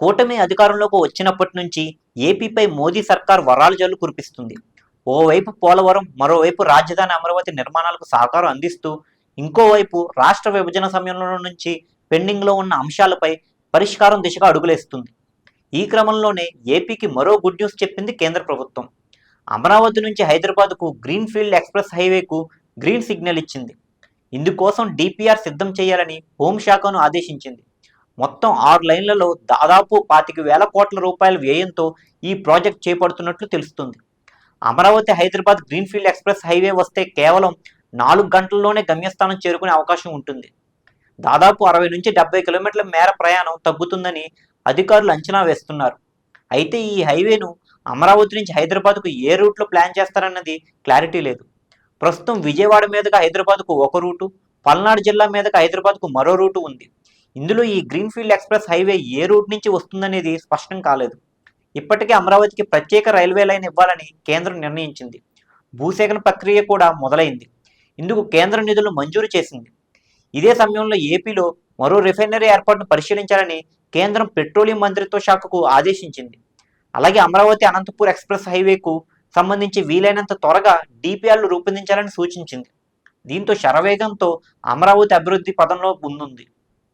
కూటమి అధికారంలోకి వచ్చినప్పటి నుంచి ఏపీపై మోదీ సర్కార్ వరాల జల్లు కురిపిస్తుంది. ఓవైపు పోలవరం మరోవైపు రాజధాని అమరావతి నిర్మాణాలకు సహకారం అందిస్తూ ఇంకోవైపు రాష్ట్ర విభజన సమయంలో నుంచి పెండింగ్లో ఉన్న అంశాలపై పరిష్కారం దిశగా అడుగులేస్తుంది. ఈ క్రమంలోనే ఏపీకి మరో గుడ్ న్యూస్ చెప్పింది కేంద్ర ప్రభుత్వం. అమరావతి నుంచి హైదరాబాద్కు గ్రీన్ఫీల్డ్ ఎక్స్ప్రెస్ హైవేకు గ్రీన్ సిగ్నల్ ఇచ్చింది. ఇందుకోసం డిపిఆర్ సిద్ధం చేయాలని హోంశాఖను ఆదేశించింది. మొత్తం ఆరు లైన్లలో దాదాపు పాతిక వేల కోట్ల రూపాయల వ్యయంతో ఈ ప్రాజెక్ట్ చేపడుతున్నట్లు తెలుస్తుంది. Amaravati Hyderabad greenfield express highway వస్తే కేవలం నాలుగు గంటల్లోనే గమ్యస్థానం చేరుకునే అవకాశం ఉంటుంది. దాదాపు అరవై నుంచి డెబ్బై కిలోమీటర్ల మేర ప్రయాణం తగ్గుతుందని అధికారులు అంచనా వేస్తున్నారు. అయితే ఈ హైవేను అమరావతి నుంచి హైదరాబాద్కు ఏ రూట్లో ప్లాన్ చేస్తారన్నది క్లారిటీ లేదు. ప్రస్తుతం విజయవాడ మీదుగా హైదరాబాద్కు ఒక రూటు పల్నాడు జిల్లా మీదుగా హైదరాబాద్కు మరో రూటు ఉంది. ఇందులో ఈ గ్రీన్ఫీల్డ్ ఎక్స్ప్రెస్ హైవే ఏ రూట్ నుంచి వస్తుందనేది స్పష్టం కాలేదు. ఇప్పటికే అమరావతికి ప్రత్యేక రైల్వే లైన్ ఇవ్వాలని కేంద్రం నిర్ణయించింది. భూసేకరణ ప్రక్రియ కూడా మొదలైంది. ఇందుకు కేంద్ర నిధులు మంజూరు చేసింది. ఇదే సమయంలో ఏపీలో మరో రిఫైనరీ ఏర్పాటును పరిశీలించాలని కేంద్రం పెట్రోలియం మంత్రిత్వ శాఖకు ఆదేశించింది. అలాగే అమరావతి అనంతపూర్ ఎక్స్ప్రెస్ హైవేకు సంబంధించి వీలైనంత త్వరగా డిపిఆర్లు రూపొందించాలని సూచించింది. దీంతో శరవేగంతో అమరావతి అభివృద్ధి పదంలో ముందుంది.